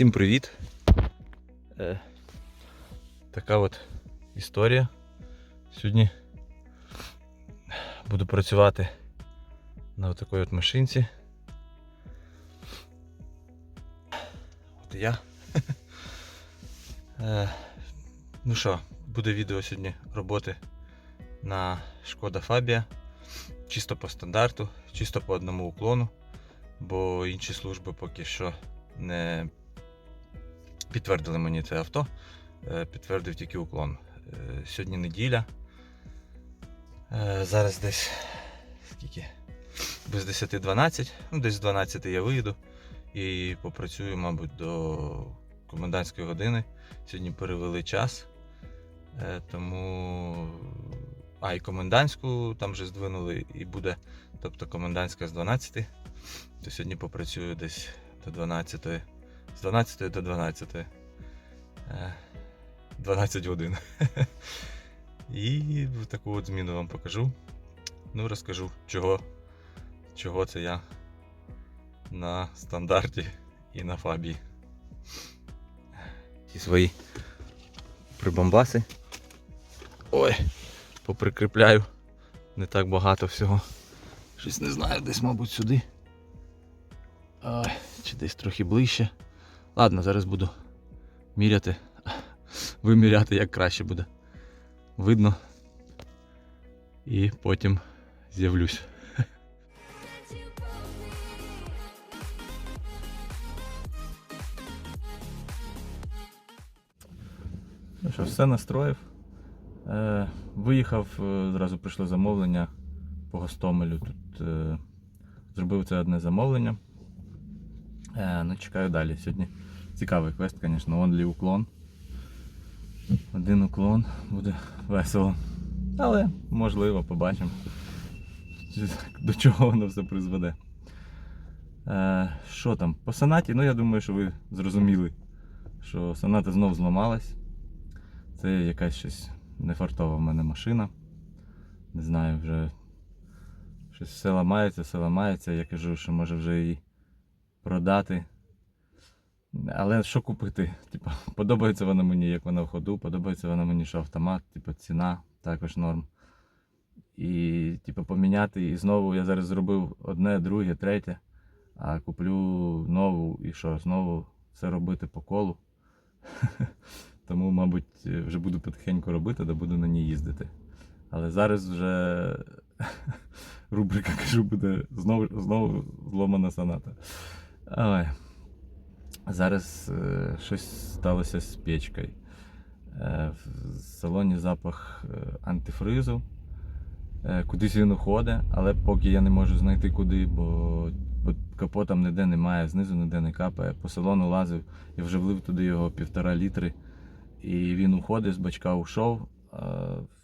Всім привіт! Е, така от історія. Сьогодні буду працювати на такій от машинці. От і я. Е, ну що, буде відео сьогодні роботи на Шкода Фабія. Чисто по стандарту, чисто по одному уклону, бо інші служби поки що не підтвердили мені це авто, е, підтвердив тільки уклон. Е, Сьогодні неділя. Е, Зараз десь скільки? Без 10-12, ну десь з 12 я вийду і попрацюю, мабуть, до комендантської години. Сьогодні перевели час. Тому. А, і комендантську там вже здвинули і буде. Тобто комендантська з 12. То сьогодні попрацюю десь до 12. З 12 до 12. Е, 12 годин. І таку от зміну вам покажу. Ну, розкажу, чого, чого це я на стандарті і на фабі. Ті свої прибамбаси. Ой, поприкріпляю. Не так багато всього. Щось не знаю, десь, мабуть, сюди. Ой, чи десь трохи ближче. Ладно, зараз буду міряти, виміряти, як краще буде. Видно. І потім з'явлюсь. Ну що, все настроїв. Е, виїхав, е, зразу прийшло замовлення по Гостомелю. Тут е, зробив це одне замовлення. Е, ну, чекаю далі. Сьогодні цікавий квест, звісно, онлі уклон. Один уклон буде весело. Але можливо, побачимо. До чого воно все призведе. Е, що там? По сонаті, ну я думаю, що ви зрозуміли, що соната знов зламалась. Це якась щось нефартова в мене машина. Не знаю, вже щось все ламається, все ламається. Я кажу, що може вже її продати. Але що купити? Типа, подобається вона мені, як вона в ходу, подобається вона мені, що автомат, типу, ціна також норм. І типу, поміняти. І знову я зараз зробив одне, друге, третє, а куплю нову і що, знову все робити по колу. Тому, мабуть, вже буду потихеньку робити, да буду на ній їздити. Але зараз вже рубрика, кажу, буде знову, знову зломана соната. Ой. Зараз е, щось сталося з печкою. Е, в салоні запах е, антифризу. Е, кудись він уходить, але поки я не можу знайти куди, бо під капотом ніде немає, знизу ніде не капає. По салону лазив, я вже влив туди його півтора літри. І він уходить, з бачка ушов. Е,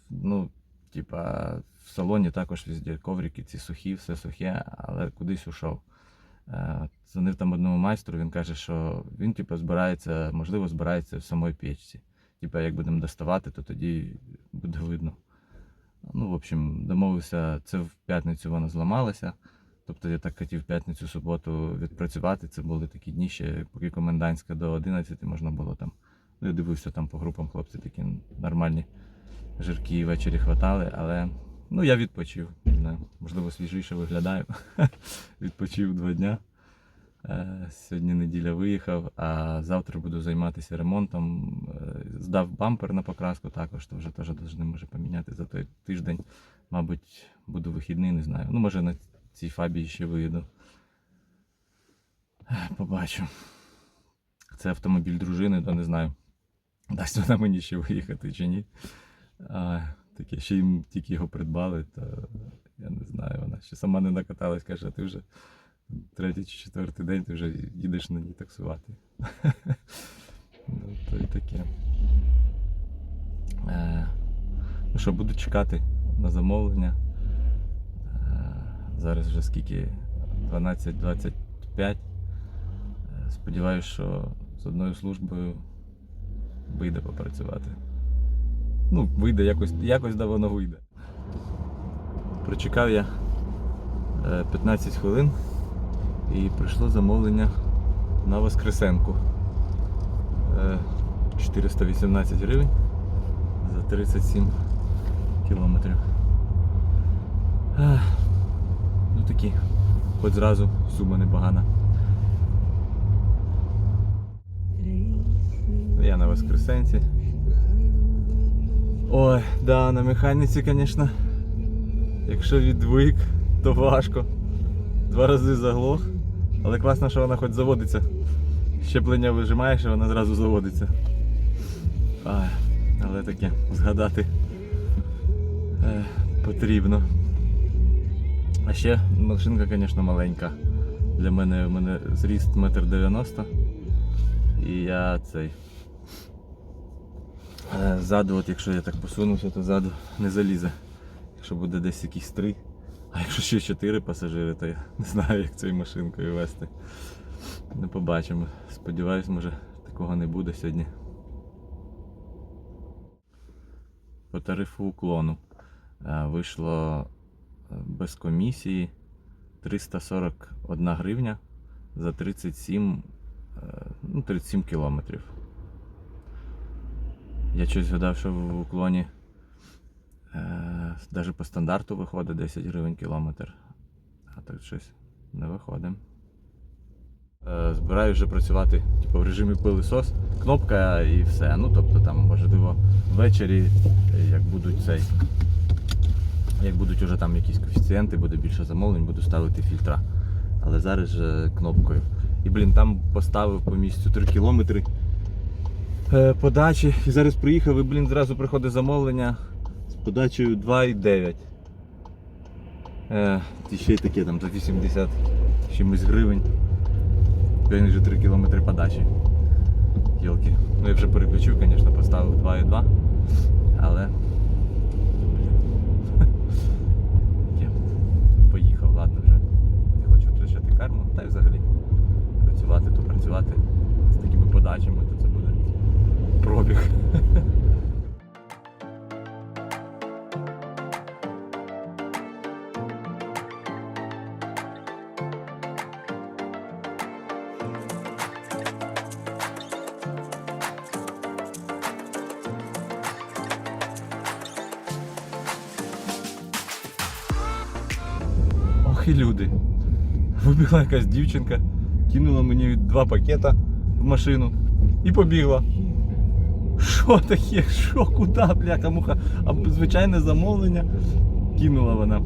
ну, типа, в салоні також везде коврики ці сухі, все сухе, але кудись ушов. Е, Дзвонив там одному майстру, він каже, що він типу, збирається, можливо, збирається в самій печці. Типу, як будемо доставати, то тоді буде видно. Ну, в общем, домовився, це в п'ятницю воно зламалося. Тобто я так хотів п'ятницю, суботу відпрацювати. Це були такі дні ще, поки комендантська до 11 можна було там. Ну, Я дивився там по групам, хлопці такі нормальні жирки ввечері хватали, але ну, я відпочив. Не знаю, можливо, свіжіше виглядаю. відпочив два дня. Е, Сьогодні неділя виїхав, а завтра буду займатися ремонтом. Е, Здав бампер на покраску також, то вже теж повинні може поміняти за той тиждень. Мабуть, буду вихідний, не знаю. Ну, може на цій фабії ще виїду. Е, Побачу. Це автомобіль дружини, то не знаю. Дасть вона мені ще виїхати чи ні. Таке, ще їм тільки його придбали, то я не знаю, вона ще сама не накаталась, каже, а ти вже третій чи четвертий день ти вже їдеш на ній таксувати. Ну, то і таке. Е, ну що, буду чекати на замовлення. Е, зараз вже скільки? 12.25. Е, Сподіваюсь, що з одною службою вийде попрацювати. Ну, вийде якось, якось да воно вийде. Прочекав я е, 15 хвилин і прийшло замовлення на Воскресенку. Е, 418 гривень за 37 кілометрів. Ну такі, хоч зразу сума непогана. Я на Воскресенці. Ой, да, на механіці, звісно. Якщо відвик, то важко. Два рази заглох. Але класно, що вона хоч заводиться. Щеплення вижимаєш і вона зразу заводиться. Ай, але таке, згадати е, потрібно. А ще машинка, звісно, маленька. Для мене у мене зріст 1,90 м. І я цей. Е, Ззаду, от якщо я так посунуся, то ззаду не залізе. Якщо буде десь якісь три. А якщо ще чотири пасажири, то я не знаю, як цією машинкою вести. Не побачимо. Сподіваюсь, може такого не буде сьогодні. По тарифу уклону е, вийшло е, без комісії 341 гривня за 37, е, ну, 37 кілометрів. Я щось згадав, що в уклоні навіть по стандарту виходить 10 гривень кілометр. А так щось не виходить. Е, Збираю вже працювати типу, в режимі пилисос, кнопка і все. Ну, тобто там, можливо, ввечері, е, як будуть цей. Як будуть уже там якісь коефіцієнти, буде більше замовлень, буду ставити фільтра. Але зараз же кнопкою. І блін, там поставив по місцю 3 кілометри е, подачі. І зараз приїхав і блін, зразу приходить замовлення з подачею 2,9. Е, і ще й таке там за 80 чимось гривень. Він вже 3 кілометри подачі. Йолки. Ну я вже переключив, звісно, поставив 2,2. Але. Поїхав, ладно вже. Не хочу втрачати карму. Та й взагалі працювати, то працювати з такими подачами, пробіг. Ох і люди. Вибігла якась дівчинка, кинула мені два пакета в машину і побігла. Що таке? Що, куди, бляха муха? А звичайне замовлення кинула вона.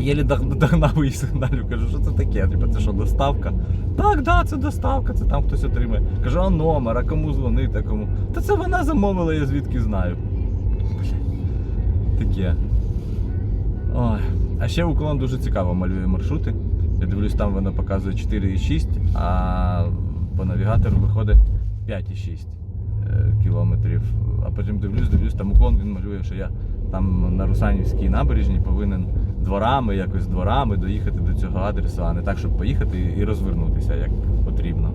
Єлі догнав її сигналю, кажу, що це таке? Типа, це що, доставка? Так, да, це доставка, це там хтось отримає. Кажу, а номер, а кому дзвонити, а кому. Та це вона замовила, я звідки знаю. Блін. Таке. Ой. А ще уклон дуже цікаво малює маршрути. Я дивлюсь, там воно показує 4,6, а по навігатору виходить 5,6 е, кілометрів. А потім дивлюсь, дивлюсь, там уклон він малює, що я там на Русанівській набережній повинен дворами, якось дворами доїхати до цього адресу, а не так, щоб поїхати і розвернутися як потрібно.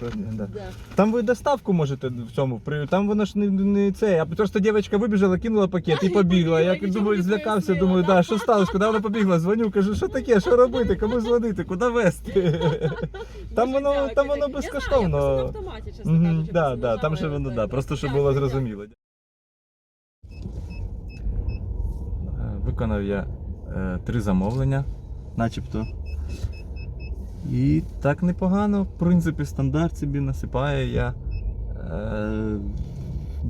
Дякую. Да. Да. Там ви доставку можете в цьому при- Там вона ж не, не це. А просто дівчинка вибіжала, кинула пакет і побігла. Я думаю, злякався, думаю, да? що сталося, куди вона побігла? Дзвоню, кажу, що таке, що робити, кому дзвонити, куди везти. Там воно, там воно Я знаю, я безкоштовно. просто на автоматі, чесно кажучи, да, да, там ще воно, да, просто щоб було зрозуміло. Е, Виконав я е, три замовлення, начебто. І так непогано, в принципі, стандарт собі насипає. Я е,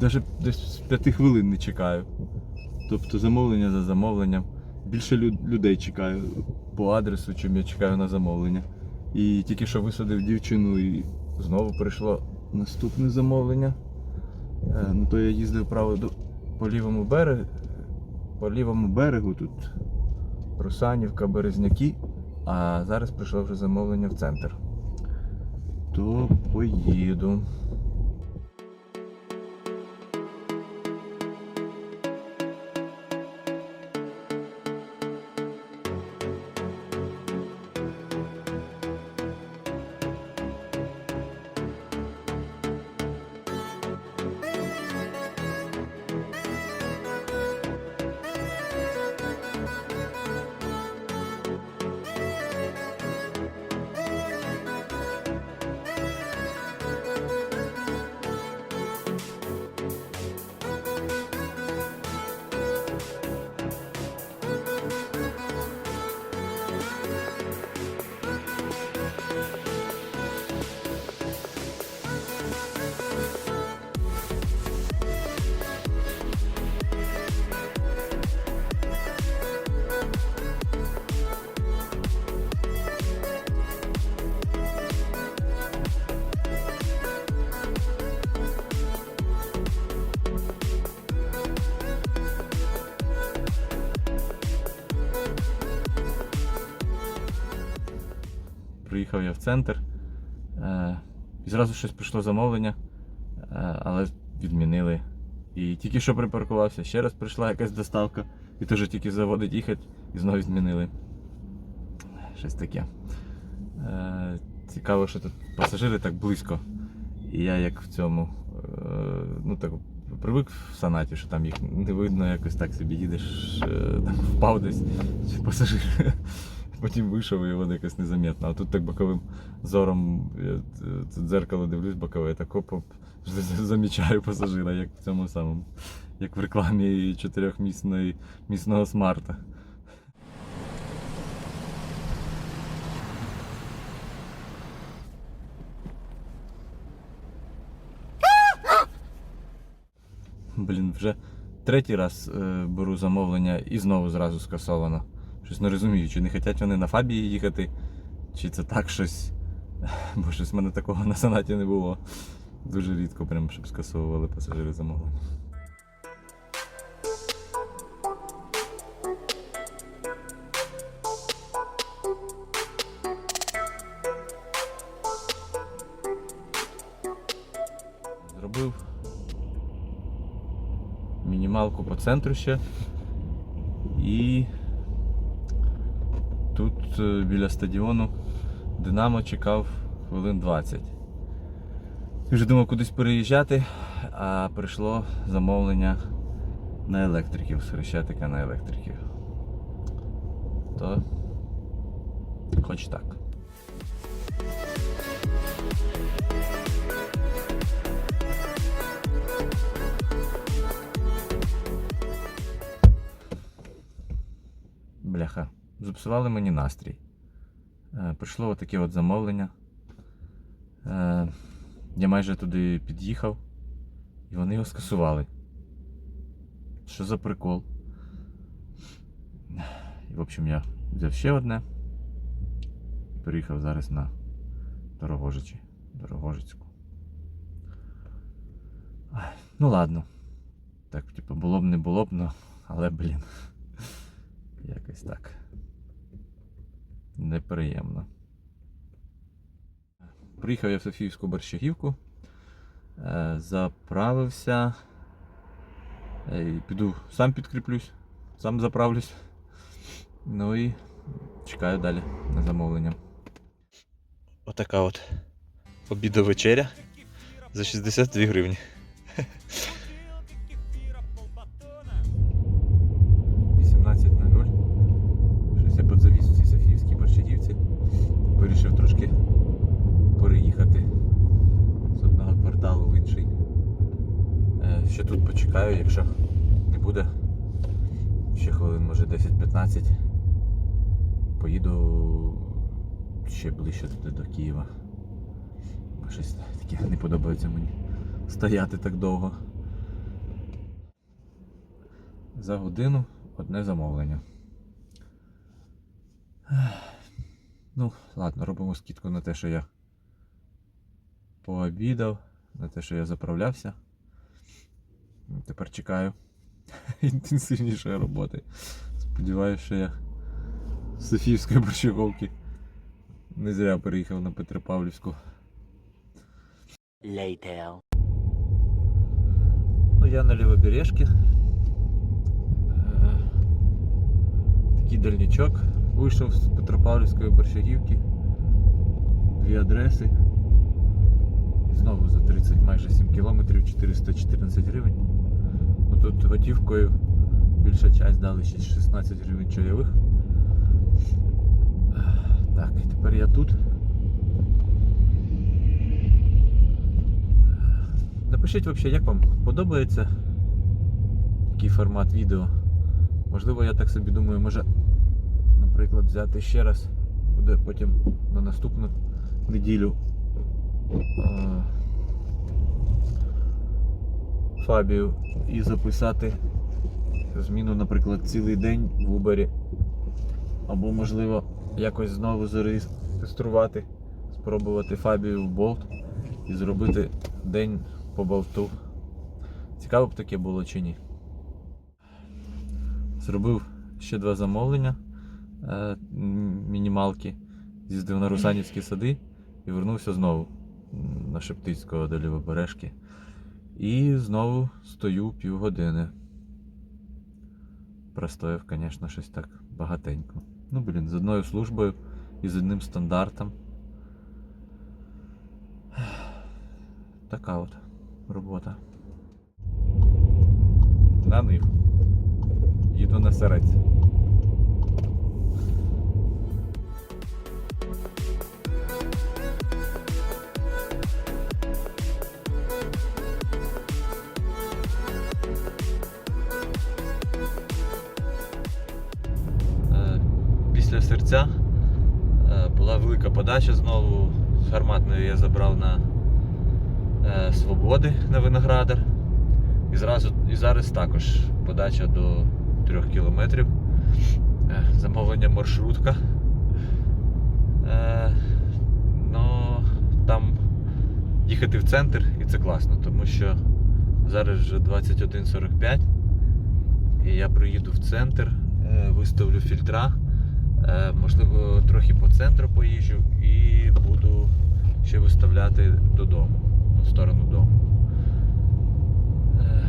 навіть десь з п'яти хвилин не чекаю. Тобто замовлення за замовленням. Більше лю- людей чекаю по адресу, чим я чекаю на замовлення. І тільки що висадив дівчину і знову прийшло наступне замовлення. Е, ну то я їздив правда, по лівому берегу, по лівому берегу тут Русанівка, Березняки, а зараз прийшло вже замовлення в центр. То поїду. Приїхав я в центр. Е, і зразу щось прийшло замовлення, е, але відмінили. І тільки що припаркувався, ще раз прийшла якась доставка, і теж тільки заводить їхати, і знову змінили. Щось таке. Е, цікаво, що тут пасажири так близько. І я як в цьому, ну так привик в санаті, що там їх не видно, якось так собі їдеш, там впав десь, пасажир. Потім вийшов і воно якось незаметно. А тут так боковим зором я е, це дзеркало дивлюсь бокове, так оп, оп, замічаю пасажира, як в цьому самому, як в рекламі чотирьохмісної місного смарта. Блін, вже третій раз е, беру замовлення і знову зразу скасовано. Щось не розумію, чи не хочуть вони на фабії їхати, чи це так щось. Бо щось в мене такого на санаті не було. Дуже рідко, прям, щоб скасовували пасажири замовлення. Зробив мінімалку по центру ще. І тут е, біля стадіону Динамо чекав хвилин 20. Вже думав кудись переїжджати, а прийшло замовлення на електриків, з Хрещатика на електриків. То хоч так. Бляха, зіпсували мені настрій. Е, Прийшло отаке от замовлення. Е, Я майже туди під'їхав, і вони його скасували. Що за прикол? І, в общем, я взяв ще одне і переїхав зараз на Дорогожичі. Дорогожицьку. Ну ладно. Так, типу, було б не було б, але, блін. Якось так. Неприємно. Приїхав я в Софіївську борщагівку, е, заправився. Е, Піду сам підкріплюсь, сам заправлюсь. Ну і чекаю далі на замовлення. Отака от обіда вечеря за 62 гривні. Якщо не буде. Ще хвилин, може 10-15. Поїду ще ближче туди до Києва. Бо щось таке не подобається мені стояти так довго. За годину одне замовлення. Ну, ладно, робимо скидку на те, що я пообідав, на те, що я заправлявся. Тепер чекаю інтенсивнішої роботи. Сподіваюся, що я з Софіївської борщаговки не зря переїхав на Петропавлівську. Later. Ну, я на Лівобережці. Е, Такий дальнячок. Вийшов з Петропавлівської борщагівки. Дві адреси. І знову за 30 майже 7 кілометрів 414 гривень. Тут готівкою більша часть дали ще 16 гривень чайових. Так, і тепер я тут. Напишіть взагалі, як вам подобається такий формат відео. Можливо, я так собі думаю, може, наприклад, взяти ще раз, буде потім на наступну неділю Фабію і записати зміну, наприклад, цілий день в Убері. Або, можливо, якось знову зареєструвати, спробувати Фабію в болт і зробити день по болту. Цікаво б таке було чи ні. Зробив ще два замовлення е, мінімалки. З'їздив на Русанівські сади і вернувся знову на Шептицького до Лівобережки. І знову стою півгодини. Простояв, звісно, щось так багатенько. Ну, блін, з одною службою і з одним стандартом. Така от робота. На нив. Їду на серець. Велика подача знову. З гарматної я забрав на е, Свободи на Виноградар. І, зразу, і зараз також подача до 3 кілометрів. Е, Замовлення маршрутка. Е, ну, там їхати в центр і це класно, тому що зараз вже 21.45 і я приїду в центр, е, виставлю фільтра, можливо, трохи по центру поїжджу і буду ще виставляти додому, в сторону дому. Е,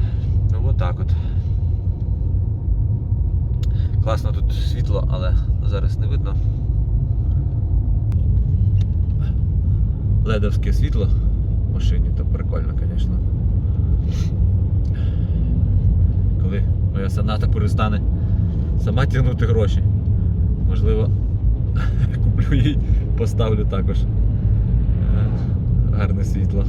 Ну от так от. Класно тут світло, але зараз не видно. Ледовське світло в машині, то прикольно, звісно. Коли моя соната перестане сама тягнути гроші. Можливо, куплю їй, поставлю також. Е, Гарне світло.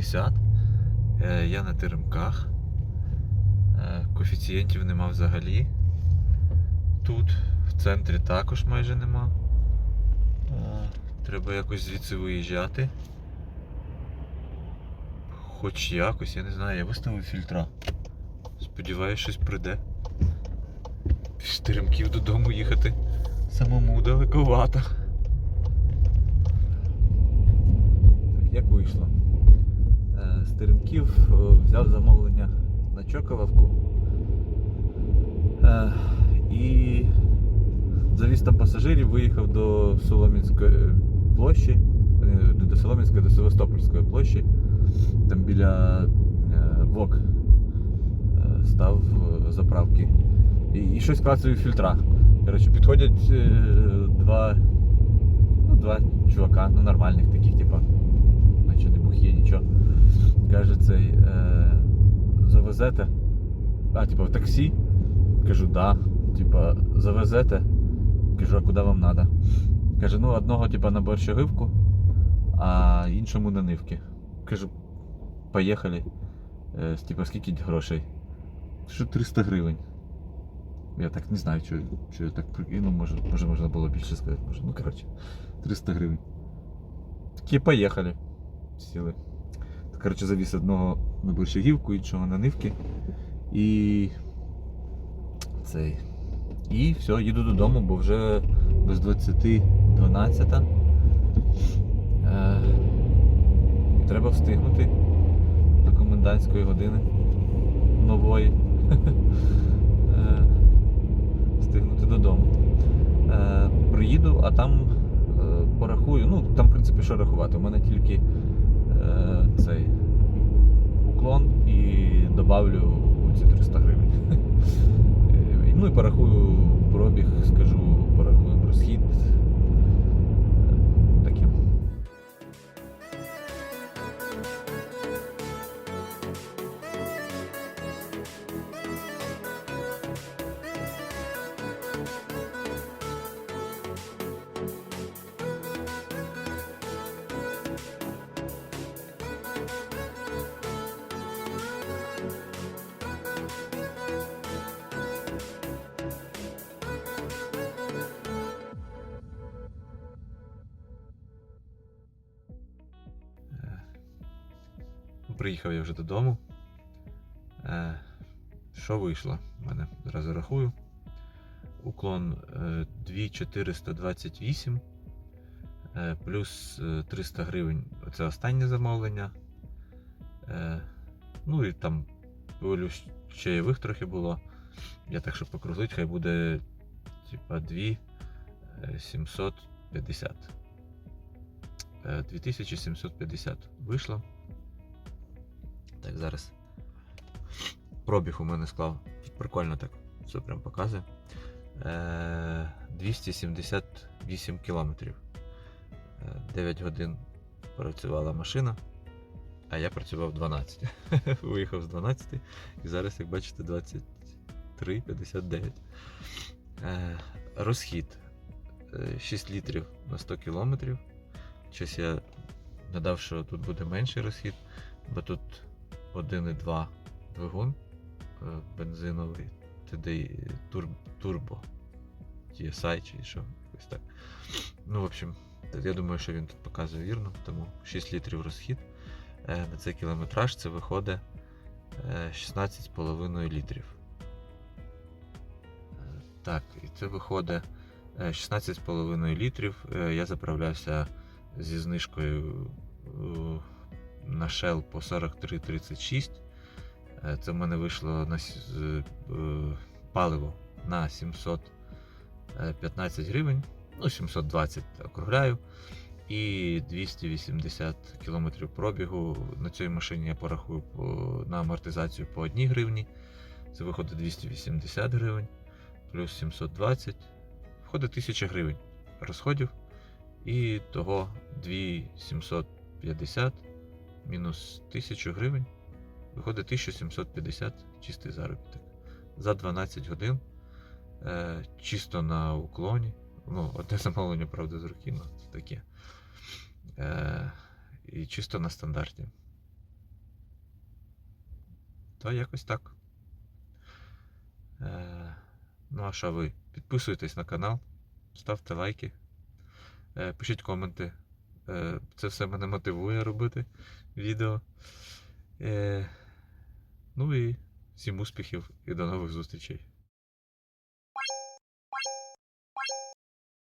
22.50. Е, Я на теремках. Е, Коефіцієнтів нема взагалі. Тут, в центрі також майже нема. Е, Треба якось звідси виїжджати. Хоч якось, я не знаю, я виставив фільтра. Сподіваюсь, щось прийде. З теремків додому їхати самому далековато. Так, як вийшло? Е, З теремків е, взяв замовлення на Чоколовку. Е, І завіз там пасажирів, виїхав до Соломінської площі, е, не до Соломінської, до Севастопольської площі. Там біля е, ВОК е, став е, заправки. І, і щось клацаю фільтра. Коротше, підходять е, два, ну, два чувака, ну нормальних таких, типа, Каже цей, е, завезете а, типа, в таксі? Кажу, да. Типа, завезете? Кажу, а куди вам треба? Каже, ну одного типа на борщагивку, а іншому на нивки. Кажу, поїхали. Е, типа, скільки грошей? Що 300 гривень. Я так не знаю, що, що я так прикинув, може, може можна було більше сказати. Може, ну коротше, 300 гривень. Такі поїхали. Сіли. Коротше, завіз одного на борщагівку, іншого на нивки. І. Цей. І все, їду додому, бо вже без 20 12. Е, треба встигнути до комендантської години нової. Е, встигнути додому. Е, приїду, а там е, порахую. Ну, там, в принципі, що рахувати. У мене тільки цей уклон і добавлю ці 300 гривень. Е, Ну і порахую пробіг, скажу, порахую розхід. Приїхав я вже додому. Е, що вийшло? У мене зразу рахую. Уклон е, 2428 е, плюс е, 300 гривень. Це останнє замовлення. Е, ну і там волю чаєвих трохи було. Я так, щоб покрутити, хай буде типа 2 е, 750. Е, 2750 вийшло. Так, зараз. Пробіг у мене склав. Прикольно так. Все прям показує. Е, 278 кілометрів. Е, 9 годин працювала машина, а я працював 12. Виїхав з 12 і зараз, як бачите, 23,59. Е, розхід е, 6 літрів на 100 кілометрів. Щось я надав, що тут буде менший розхід, бо тут 1,2 двигун е, бензиновий TDI тур, турбо TSI чи що, якось так. Ну, в общем, я думаю, що він тут показує вірно, тому 6 літрів розхід. Е, На цей кілометраж це виходить е, 16,5 літрів. Е, Так, і це виходить е, 16,5 літрів. Я заправлявся зі знижкою на Shell по 43,36. Е, Це в мене вийшло на е, паливо на 715 гривень, ну 720 округляю. І 280 км пробігу. На цій машині я порахую на амортизацію по 1 гривні. Це виходить 280 гривень, плюс 720. Входить 1000 гривень розходів. І того 2750 мінус 1000 гривень. Виходить 1750 чистий заробіток. За 12 годин. Е, чисто на уклоні. Ну, одне замовлення, правда, з руки, ну це таке. Е, і чисто на стандарті. То якось так. Е, ну, а що ви? Підписуйтесь на канал, ставте лайки, е, пишіть коменти. Е, це все мене мотивує робити відео. Е, ну і всім успіхів і до нових зустрічей.